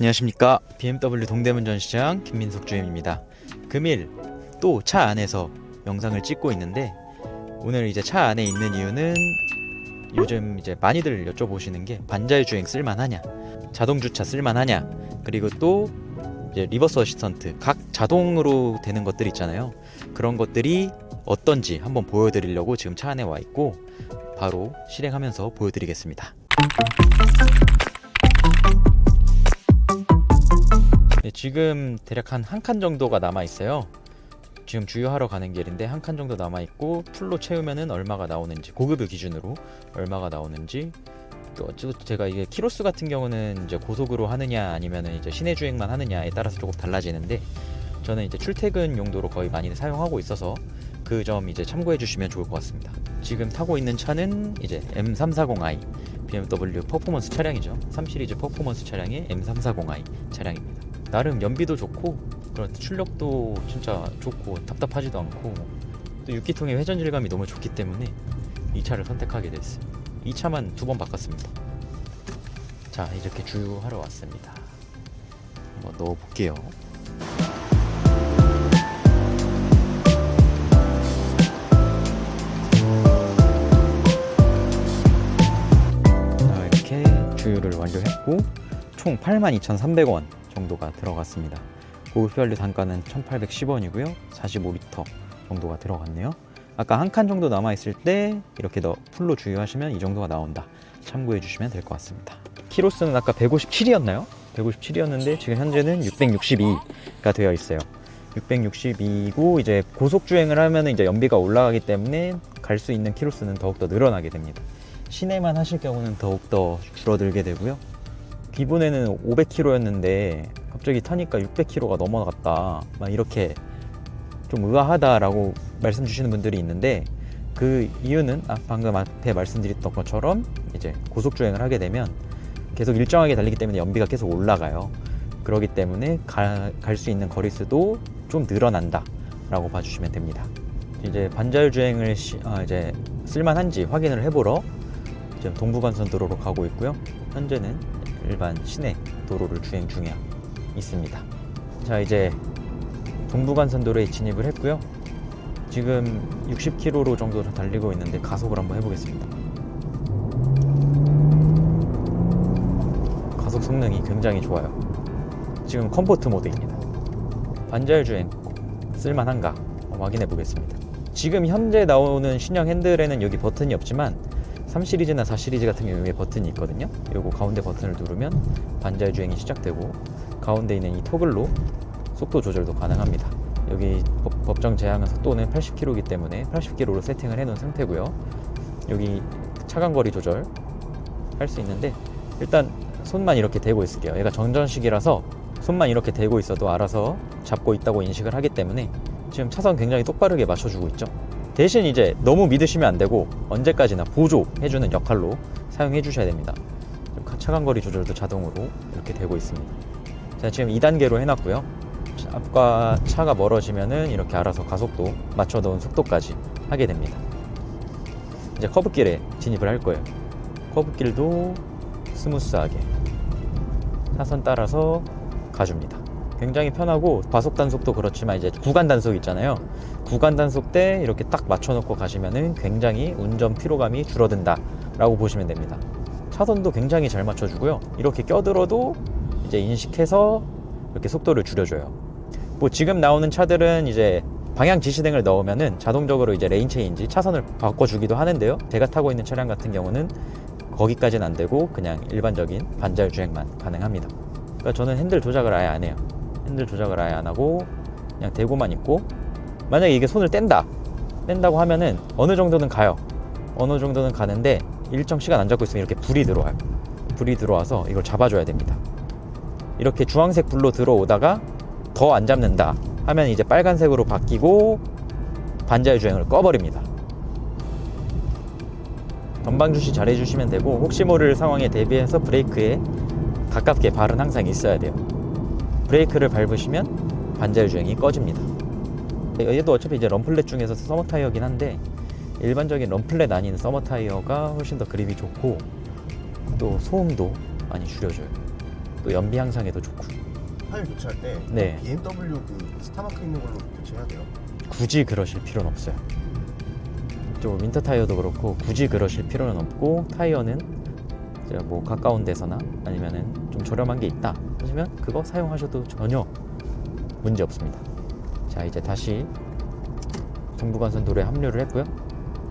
안녕하십니까 BMW 동대문 전시장 김민석 주임입니다. 금일 또 차 안에서 영상을 찍고 있는데 오늘 이제 차 안에 있는 이유는 요즘 이제 많이들 여쭤보시는 게 반자율 주행 쓸만하냐, 자동 주차 쓸만하냐, 그리고 또 이제 리버스 어시스턴트 각 자동으로 되는 것들 있잖아요. 그런 것들이 어떤지 한번 보여드리려고 지금 차 안에 와 있고 바로 실행하면서 보여드리겠습니다. 네, 지금 대략 한 한 칸 정도가 남아 있어요. 지금 주유하러 가는 길인데 한 칸 정도 남아 있고 풀로 채우면은 얼마가 나오는지 고급을 기준으로 얼마가 나오는지 또 어쨌든 제가 이게 키로수 같은 경우는 이제 고속으로 하느냐 아니면은 이제 시내 주행만 하느냐에 따라서 조금 달라지는데 저는 이제 출퇴근 용도로 거의 많이 사용하고 있어서 그 점 이제 참고해 주시면 좋을 것 같습니다. 지금 타고 있는 차는 이제 M340i BMW 퍼포먼스 차량이죠. 3 시리즈 퍼포먼스 차량의 M340i 차량입니다. 나름 연비도 좋고 그런 출력도 진짜 좋고 답답하지도 않고 또 6기통의 회전 질감이 너무 좋기 때문에 이 차를 선택하게 됐습니다. 이 차만 두 번 바꿨습니다. 자 이렇게 주유하러 왔습니다. 한번 넣어볼게요. 자, 이렇게 주유를 완료했고 총 82,300원 정도가 들어갔습니다. 고급 휘발유 단가는 1,810원이고요. 45리터 정도가 들어갔네요. 아까 한 칸 정도 남아 있을 때 이렇게 더 풀로 주유하시면 이 정도가 나온다. 참고해 주시면 될 것 같습니다. 키로수는 아까 157이었나요? 157이었는데 지금 현재는 662가 되어 있어요. 662고 이제 고속 주행을 하면 이제 연비가 올라가기 때문에 갈 수 있는 키로수는 더욱 더 늘어나게 됩니다. 시내만 하실 경우는 더욱 더 줄어들게 되고요. 기본에는 500km였는데 갑자기 타니까 600km가 넘어갔다. 막 이렇게 좀 의아하다라고 말씀 주시는 분들이 있는데 그 이유는 아, 방금 앞에 말씀드렸던 것처럼 이제 고속 주행을 하게 되면 계속 일정하게 달리기 때문에 연비가 계속 올라가요. 그렇기 때문에 갈 수 있는 거리수도 좀 늘어난다라고 봐주시면 됩니다. 이제 반자율 주행을 시- 아, 이제 쓸만한지 확인을 해보러 지금 동부간선 도로로 가고 있고요. 현재는 일반 시내 도로를 주행 중에 있습니다. 자 이제 동부간선 도로에 진입을 했고요. 지금 60km로 정도 달리고 있는데 가속을 한번 해보겠습니다. 가속 성능이 굉장히 좋아요. 지금 컴포트 모드입니다. 반자율 주행 쓸만한가 확인해 보겠습니다. 지금 현재 나오는 신형 핸들에는 여기 버튼이 없지만 3 시리즈나 4 시리즈 같은 경우에 버튼이 있거든요. 요거 가운데 버튼을 누르면 반자율 주행이 시작되고 가운데 있는 이 토글로 속도 조절도 가능합니다. 여기 법- 법정 제한은 속도는 80km이기 때문에 80km로 세팅을 해 놓은 상태고요. 여기 차간 거리 조절 할 수 있는데 일단 손만 이렇게 대고 있을게요. 얘가 정전식이라서 손만 이렇게 대고 있어도 알아서 잡고 있다고 인식을 하기 때문에 지금 차선 굉장히 똑바르게 맞춰주고 있죠. 대신 이제 너무 믿으시면 안 되고 언제까지나 보조해주는 역할로 사용해 주셔야 됩니다. 지금 차간 거리 조절도 자동으로 이렇게 되고 있습니다. 자, 지금 2단계로 해놨고요. 차- 앞과 차가 멀어지면은 이렇게 알아서 가속도 맞춰놓은 속도까지 하게 됩니다. 이제 커브길에 진입을 할 거예요. 커브길도 스무스하게 차선 따라서 가줍니다. 굉장히 편하고 과속 단속도 그렇지만 이제 구간 단속 있잖아요. 구간 단속 때 이렇게 딱 맞춰놓고 가시면은 굉장히 운전 피로감이 줄어든다라고 보시면 됩니다. 차선도 굉장히 잘 맞춰주고요. 이렇게 껴들어도 이제 인식해서 이렇게 속도를 줄여줘요. 뭐 지금 나오는 차들은 이제 방향 지시등을 넣으면은 자동적으로 이제 레인 체인지 차선을 바꿔주기도 하는데요. 제가 타고 있는 차량 같은 경우는 거기까지는 안 되고 그냥 일반적인 반자율 주행만 가능합니다. 그러니까 저는 핸들 조작을 아예 안 해요. 핸들 조작을 아예 안 하고 그냥 대고만 있고 만약에 이게 손을 뗀다 뗀다고 하면은 어느 정도는 가요. 어느 정도는 가는데 일정 시간 안 잡고 있으면 이렇게 불이 들어와요. 불이 들어와서 이걸 잡아줘야 됩니다. 이렇게 주황색 불로 들어오다가 더 안 잡는다 하면 이제 빨간색으로 바뀌고 반자율 주행을 꺼버립니다. 전방 주시 잘 해주시면 되고 혹시 모를 상황에 대비해서 브레이크에 가깝게 발은 항상 있어야 돼요. 브레이크를 밟으시면 반자율 주행이 꺼집니다. 얘도 어차피 이제 럼플렛 중에서 서머 타이어긴 한데 일반적인 럼플렛 아닌 서머 타이어가 훨씬 더 그립이 좋고 또 소음도 많이 줄여줘요. 또 연비 향상에도 좋고 타이어 교체할 때 네. BMW 그 스타마크 있는 걸로 교체해야 돼요. 굳이 그러실 필요는 없어요. 또 윈터 타이어도 그렇고 굳이 그러실 필요는 없고 타이어는 뭐 가까운 데서나 아니면은 좀 저렴한 게 있다 하시면 그거 사용하셔도 전혀 문제 없습니다. 자 이제 다시 동부간선 도로에 합류를 했고요.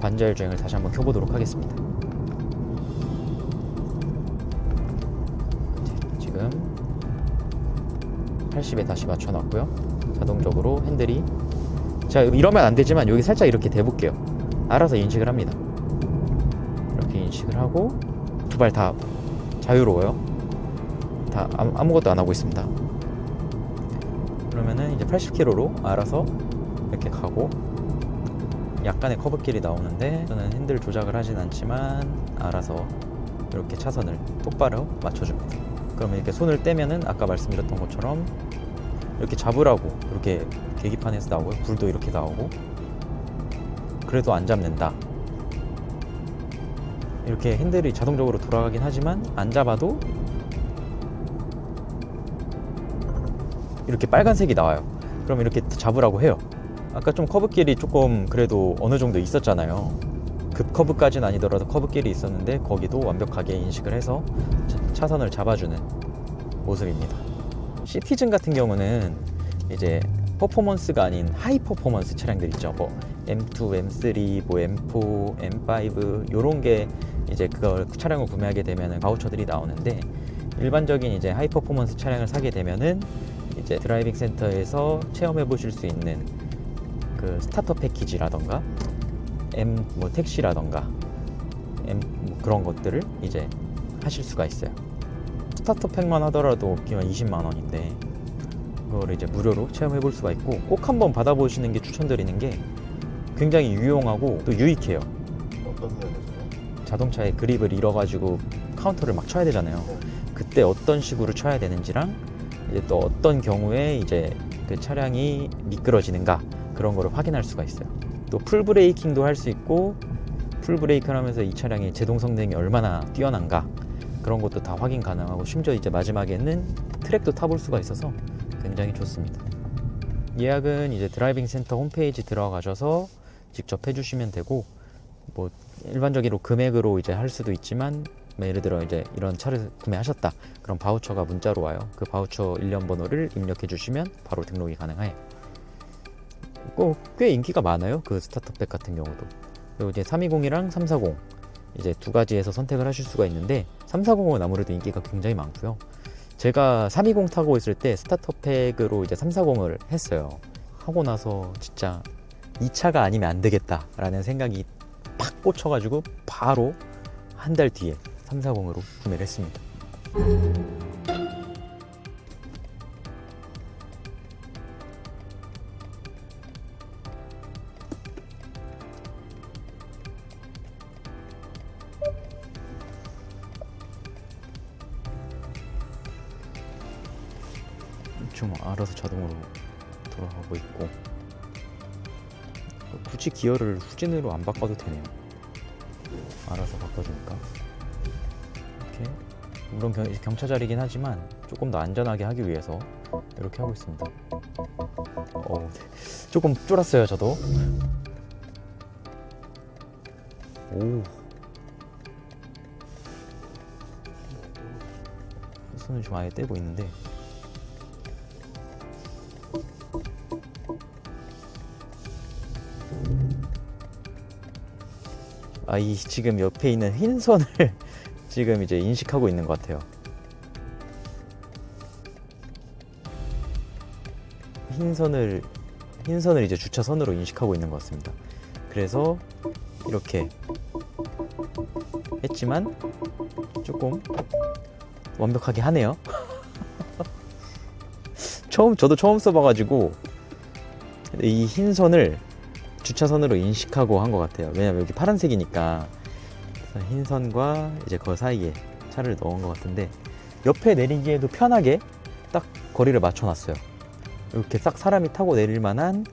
반자율 주행을 다시 한번 켜보도록 하겠습니다. 이제 지금 80에 다시 맞춰놨고요. 자동적으로 핸들이 자 이러면 안 되지만 여기 살짝 이렇게 대볼게요 알아서 인식을 합니다 이렇게 인식을 하고 두발다 자유로워요. 다 아무, 아무 것도 안 하고 있습니다. 그러면은 이제 80km로 알아서 이렇게 가고 약간의 커브길이 나오는데 저는 핸들 조작을 하진 않지만 알아서 이렇게 차선을 똑바로 맞춰줍니다 그러면 이렇게 손을 떼면은 아까 말씀드렸던 것처럼 이렇게 잡으라고 이렇게 계기판에서 나오고 불도 이렇게 나오고 그래도 안 잡는다 이렇게 핸들이 자동적으로 돌아가긴 하지만 안 잡아도 이렇게 빨간색이 나와요. 그럼 이렇게 잡으라고 해요. 아까 좀 커브길이 조금 그래도 어느 정도 있었잖아요. 급 커브까지는 아니더라도 커브길이 있었는데 거기도 완벽하게 인식을 해서 차- 차선을 잡아주는 모습입니다. 시티즌 같은 경우는 이제 퍼포먼스가 아닌 하이 퍼포먼스 차량들 있죠. 뭐 M2, M3, 뭐 M4, M5 요런 게 이제 그걸 차량을 구매하게 되면은 바우처들이 나오는데 일반적인 이제 하이 퍼포먼스 차량을 사게 되면은 이제 드라이빙 센터에서 체험해 보실 수 있는 그 스타터 패키지라던가 M 뭐 택시라던가 M 뭐 그런 것들을 이제 하실 수가 있어요. 스타터 팩만 하더라도 기본 20만 원인데 그거를 이제 무료로 체험해 볼 수가 있고 꼭 한번 받아보시는 게 추천드리는 게 굉장히 유용하고 또 유익해요. 어떤 면에서요? 자동차의 그립을 잃어가지고 카운터를 막 쳐야 되잖아요. 그때 어떤 식으로 쳐야 되는지랑 이제 또 어떤 경우에 이제 그 차량이 미끄러지는가 그런 거를 확인할 수가 있어요. 또 풀 브레이킹도 할 수 있고 풀 브레이크를 하면서 이 차량의 제동 성능이 얼마나 뛰어난가 그런 것도 다 확인 가능하고 심지어 이제 마지막에는 트랙도 타볼 수가 있어서 굉장히 좋습니다. 예약은 이제 드라이빙 센터 홈페이지 들어가셔서 직접 해주시면 되고 뭐 일반적으로 금액으로 이제 할 수도 있지만 뭐 예를 들어 이제 이런 차를 구매하셨다. 그럼 바우처가 문자로 와요. 그 바우처 일련 번호를 입력해 주시면 바로 등록이 가능해요. 꼭꽤 인기가 많아요. 그 스타터백 같은 경우도. 그리고 이제 320이랑 340 이제 두 가지에서 선택을 하실 수가 있는데 340은 아무래도 인기가 굉장히 많고요. 제가 320 타고 있을 때 스타터팩으로 이제 340을 했어요. 하고 나서 진짜 이 차가 아니면 안 되겠다라는 생각이 팍 꽂혀가지고 바로 한 달 뒤에 340으로 구매를 했습니다. 지금 알아서 자동으로 돌아가고 있고 굳이 기어를 후진으로 안 바꿔도 되네요. 알아서 바꿔주니까 이렇게 물론 경, 경차 자리긴 하지만 조금 더 안전하게 하기 위해서 이렇게 하고 있습니다. 어, 조금 쫄았어요 저도. 오. 손을 좀 아예 떼고 있는데 아, 이 지금 옆에 있는 흰 선을 지금 이제 인식하고 있는 것 같아요. 흰 선을 흰 선을 이제 주차 선으로 인식하고 있는 것 같습니다. 그래서 이렇게 했지만 조금 완벽하게 하네요. 처음 저도 처음 써봐가지고 이 흰 선을 주차선으로 인식하고 한 것 같아요. 왜냐면 여기 파란색이니까 흰 선과 이제 그 사이에 차를 넣은 것 같은데 옆에 내리기에도 편하게 딱 거리를 맞춰놨어요. 이렇게 싹 사람이 타고 내릴 만한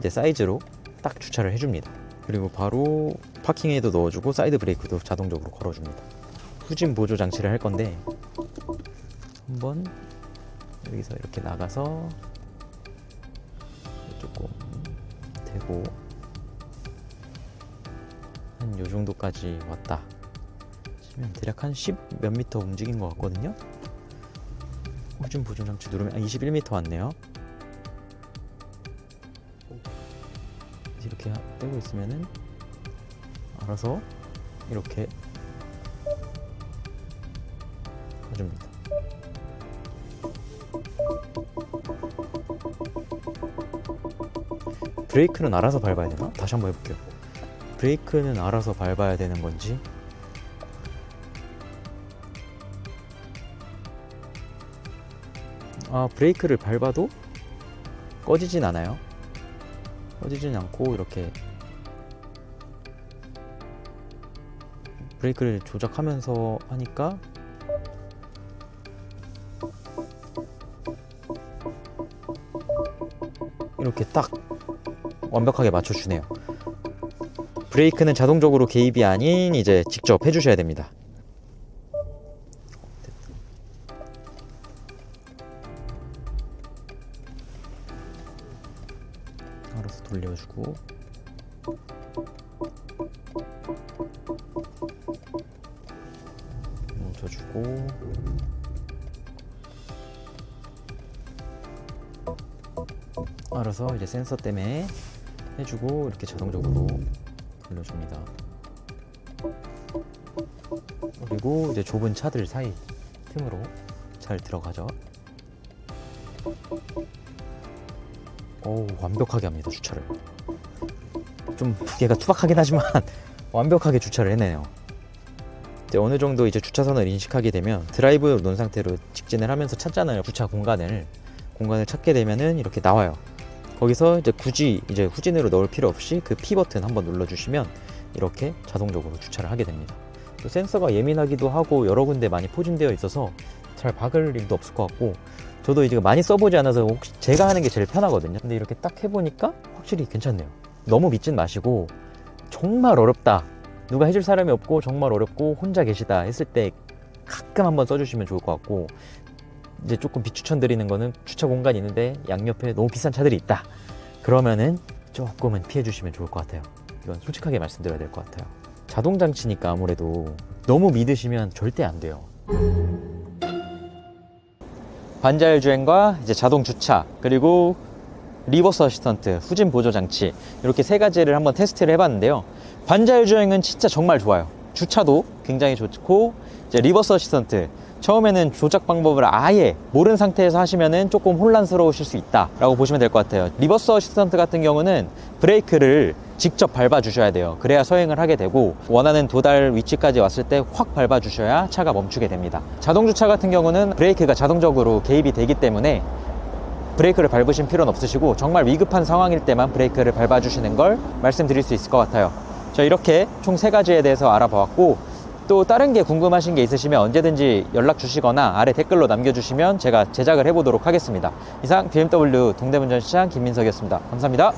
이제 사이즈로 딱 주차를 해줍니다. 그리고 바로 파킹에도 넣어주고 사이드 브레이크도 자동적으로 걸어줍니다. 후진 보조 장치를 할 건데 한번 여기서 이렇게 나가서 되고 한 요 정도까지 왔다. 치면 대략 한 10 몇 미터 움직인 것 같거든요? 후진 보존 장치 누르면 아, 21m 왔네요. 이렇게 떼고 있으면은 알아서 이렇게 가줍니다. 브레이크는 알아서 밟아야 되나? 다시 한번 해볼게요. 브레이크는 알아서 밟아야 되는 건지 아 브레이크를 밟아도 꺼지진 않아요. 꺼지진 않고 이렇게 브레이크를 조작하면서 하니까 이렇게 딱 완벽하게 맞춰주네요. 브레이크는 자동적으로 개입이 아닌 이제 직접 해주셔야 됩니다. 알아서 돌려주고 묻혀주고 알아서 이제 센서 때문에 해주고 이렇게 자동적으로 돌려줍니다. 그리고 이제 좁은 차들 사이 틈으로 잘 들어가죠. 오 완벽하게 합니다 주차를. 좀 얘가 투박하긴 하지만 완벽하게 주차를 해내요. 이제 어느 정도 이제 주차선을 인식하게 되면 드라이브로 놓은 상태로 직진을 하면서 찾잖아요 주차 공간을 공간을 찾게 되면은 이렇게 나와요. 거기서 이제 굳이 이제 후진으로 넣을 필요 없이 그 P 버튼 한번 눌러주시면 이렇게 자동적으로 주차를 하게 됩니다. 또 센서가 예민하기도 하고 여러 군데 많이 포진되어 있어서 잘 박을 일도 없을 것 같고 저도 이제 많이 써보지 않아서 혹시 제가 하는 게 제일 편하거든요. 근데 이렇게 딱 해보니까 확실히 괜찮네요. 너무 믿진 마시고 정말 어렵다. 누가 해줄 사람이 없고 정말 어렵고 혼자 계시다 했을 때 가끔 한번 써주시면 좋을 것 같고 이제 조금 비추천 드리는 거는 주차 공간이 있는데 양옆에 너무 비싼 차들이 있다. 그러면은 조금은 피해 주시면 좋을 것 같아요. 이건 솔직하게 말씀드려야 될 것 같아요. 자동 장치니까 아무래도 너무 믿으시면 절대 안 돼요. 반자율 주행과 이제 자동 주차 그리고 리버스 어시스턴트 후진 보조 장치 이렇게 세 가지를 한번 테스트를 해봤는데요. 반자율 주행은 진짜 정말 좋아요. 주차도 굉장히 좋고 이제 리버스 어시스턴트 처음에는 조작 방법을 아예 모르는 상태에서 하시면은 조금 혼란스러우실 수 있다라고 보시면 될 것 같아요. 리버스 어시스턴트 같은 경우는 브레이크를 직접 밟아 주셔야 돼요. 그래야 서행을 하게 되고 원하는 도달 위치까지 왔을 때 확 밟아 주셔야 차가 멈추게 됩니다. 자동 주차 같은 경우는 브레이크가 자동적으로 개입이 되기 때문에 브레이크를 밟으신 필요는 없으시고 정말 위급한 상황일 때만 브레이크를 밟아 주시는 걸 말씀드릴 수 있을 것 같아요. 저 이렇게 총 세 가지에 대해서 알아보았고 또 다른 게 궁금하신 게 있으시면 언제든지 연락 주시거나 아래 댓글로 남겨주시면 제가 제작을 해보도록 하겠습니다. 이상 BMW 동대문전시장 김민석이었습니다. 감사합니다.